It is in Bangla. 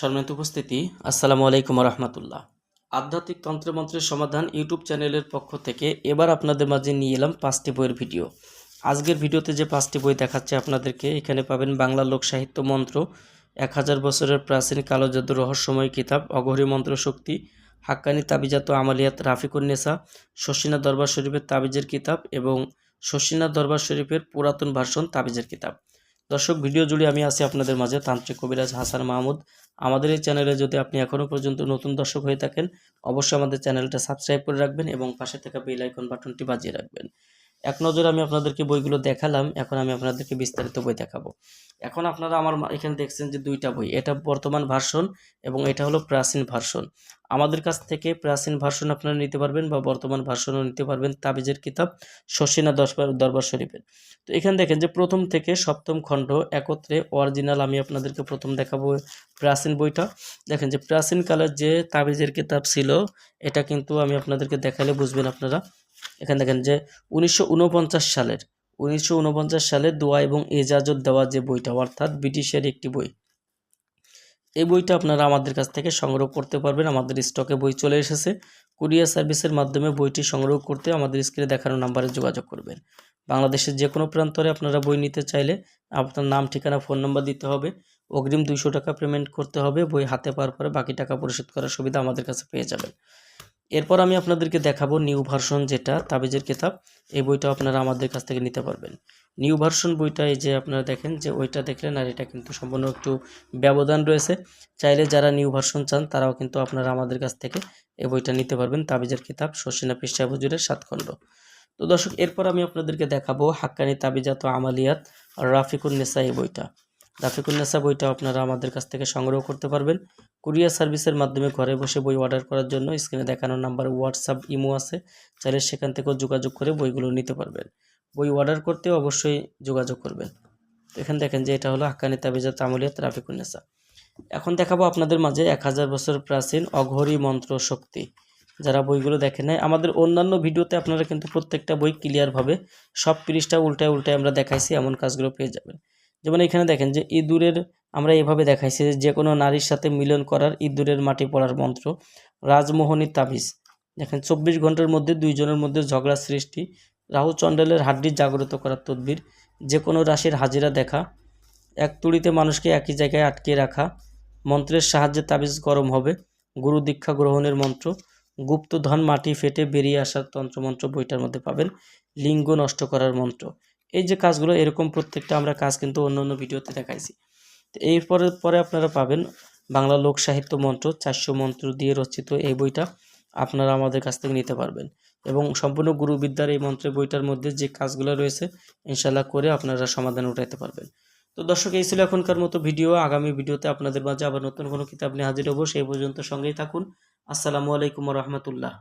সম্মানিত উপস্থিতি, আসসালামু আলাইকুম রহমতুল্লাহ আধ্যাত্মিক তন্ত্রমন্ত্রের সমাধান ইউটিউব চ্যানেলের পক্ষ থেকে এবার আপনাদের মাঝে নিয়ে এলাম পাঁচটি বইয়ের ভিডিও। আজকের ভিডিওতে যে পাঁচটি বই দেখাচ্ছে আপনাদেরকে, এখানে পাবেন বাংলা লোক সাহিত্য মন্ত্র, এক হাজার বছরের প্রাচীন কালো জাদু রহস্যময় কিতাব অঘরী মন্ত্র শক্তি, হাক্কানি তাবিজাত আমালিয়াত রাফিকুন্নেসা শশিনা দরবার শরীফের তাবিজের কিতাব এবং শশিনা দরবার শরীফের পুরাতন ভার্সন তাবিজের কিতাব। দর্শক, ভিডিও জুড়ে আমি আছি আপনাদের মাঝে তান্ত্রিক কবিরাজ হাসান মাহমুদ। আমাদের এই চ্যানেলে যদি আপনি এখনও পর্যন্ত নতুন দর্শক হয়ে থাকেন, অবশ্যই আমাদের চ্যানেলটা সাবস্ক্রাইব করে রাখবেন এবং পাশে থাকা বেল আইকন বাটনটি বাজিয়ে রাখবেন। এক নজরে আমি আপনাদেরকে বইগুলো দেখালাম, এখন আমি আপনাদেরকে বিস্তারিত বই দেখাবো। এখন আপনারা আমার এখানে দেখছেন যে দুইটা বই, এটা বর্তমান ভার্সন এবং এটা হলো প্রাচীন ভার্সন। আমাদের কাছ থেকে প্রাচীন ভার্সন আপনারা নিতে পারবেন বা বর্তমান ভার্সনও নিতে পারবেন, তাবিজের কিতাব শশিনা দরবার দরবার শরীফের। তো এখানে দেখেন যে প্রথম থেকে সপ্তম খণ্ড একত্রে অরিজিনাল আমি আপনাদেরকে প্রথম দেখাবো প্রাচীন বইটা। দেখেন যে প্রাচীনকালের যে তাবিজের কিতাব ছিল, এটা কিন্তু আমি আপনাদেরকে দেখালে বুঝবেন আপনারা। এখানে দেখেন যে উনিশশো ঊনপঞ্চাশ সালের, উনিশশো ঊনপঞ্চাশ সালে দোয়া এবং এজাজত দেওয়া যে বইটা, অর্থাৎ ব্রিটিশের একটি বই, এই বইটা আপনারা আমাদের কাছ থেকে সংগ্রহ করতে পারবেন। আমাদের স্টকে বই চলে এসেছে। কুরিয়ার সার্ভিসের মাধ্যমে বইটি সংগ্রহ করতে আমাদের স্ক্রিনে দেখানো নাম্বারে যোগাযোগ করবেন। বাংলাদেশের যে কোনো প্রান্তরে আপনারা বই নিতে চাইলে আপনার নাম, ঠিকানা, ফোন নাম্বার দিতে হবে। অগ্রিম দুইশো টাকা পেমেন্ট করতে হবে। বই হাতে পাওয়ার পরে বাকি টাকা পরিশোধ করার সুবিধা আমাদের কাছে পেয়ে যাবেন। এরপর আমি আপনাদেরকে দেখাবো নিউ ভার্সন যেটা, তাবিজের কিতাব। এই বইটা আপনারা আমাদের কাছ থেকে নিতে পারবেন। নিউ ভার্সন বইটা এই যে আপনারা দেখেন, যে ওইটা দেখলেন আর এটা কিন্তু সম্পূর্ণ একটু ব্যবধান রয়েছে। চাইলে যারা নিউ ভার্সন চান, তারাও কিন্তু আপনারা আমাদের কাছ থেকে এই বইটা নিতে পারবেন। তাবিজের কিতাব শশিনা পৃষ্ঠা, হুজুরের সাত খণ্ড। তো দর্শক, এরপর আমি আপনাদেরকে দেখাবো হাক্কানি তাবিজাত আমালিয়াত আর রাফিকুন নেসা এই বইটা। রাফিকুন নেসা বইটা আপনারা আমাদের কাছ থেকে সংগ্রহ করতে পারবেন। কুরিয়ার সার্ভিসের মাধ্যমে ঘরে বসে বই অর্ডার করার জন্য স্ক্রিনে দেখানো নাম্বার হোয়াটসঅ্যাপ, ইমো আছে। চাইলে সেখান থেকেও যোগাযোগ করে বইগুলো নিতে পারবেন। বই অর্ডার করতে অবশ্যই যোগাযোগ করবেন। এখানে দেখেন যে এটা হলো হাক্কানি তাবিজা আমলিয়াত রাফিকুন নেসা এখন দেখাবো আপনাদের মাঝে এক হাজার বছর প্রাচীন অঘরী মন্ত্র শক্তি। যারা বইগুলো দেখেন নাই, আমাদের অন্যান্য ভিডিওতে আপনারা কিন্তু প্রত্যেকটা বই ক্লিয়ারভাবে সব পৃষ্ঠা উল্টায় উল্টায় আমরা দেখাইছি, এমন কাজগুলো পেয়ে যাবেন। যেমন এখানে দেখেন যে ইঁদুরের আমরা এভাবে দেখাইছি যে কোনো নারীর সাথে মিলন করার ইঁদুরের মাটি পড়ার মন্ত্র, রাজমোহনী তাবিজ। দেখেন চব্বিশ ঘণ্টার মধ্যে দুইজনের মধ্যে ঝগড়া সৃষ্টি, রাহু চণ্ডালের হাড্ডি জাগ্রত করার তদবির যে কোনো রাশির হাজিরা দেখা, এক তুড়িতে মানুষকে একই জায়গায় আটকে রাখা, মন্ত্রের সাহায্যে তাবিজ গরম হবে, গুরু দীক্ষা গ্রহণের মন্ত্র, গুপ্তধন মাটি ফেটে বেরিয়ে আসার তন্ত্রমন্ত্র বইটার মধ্যে পাবেন, লিঙ্গ নষ্ট করার মন্ত্র। এই যে কাজগুলো, এরকম প্রত্যেকটা আমরা কাজ কিন্তু অন্য অন্য ভিডিওতে দেখাইছি। তো এরপরে, পরে আপনারা পাবেন বাংলা লোক সাহিত্য মন্ত্র, চারশো মন্ত্র দিয়ে রচিত এই বইটা আপনারা আমাদের কাছ থেকে নিতে পারবেন। এবং সম্পূর্ণ গুরুবিদ্যার এই মন্ত্রের বইটার মধ্যে যে কাজগুলো রয়েছে ইনশাল্লাহ করে আপনারা সমাধান উঠাইতে পারবেন। তো দর্শক, এই ছিল এখনকার মতো ভিডিও। আগামী ভিডিওতে আপনাদের মাঝে আবার নতুন কোনো কিতাব নিয়ে হাজির হব। সেই পর্যন্ত সঙ্গেই থাকুন। আসসালামু আলাইকুম রহমতুল্লাহ।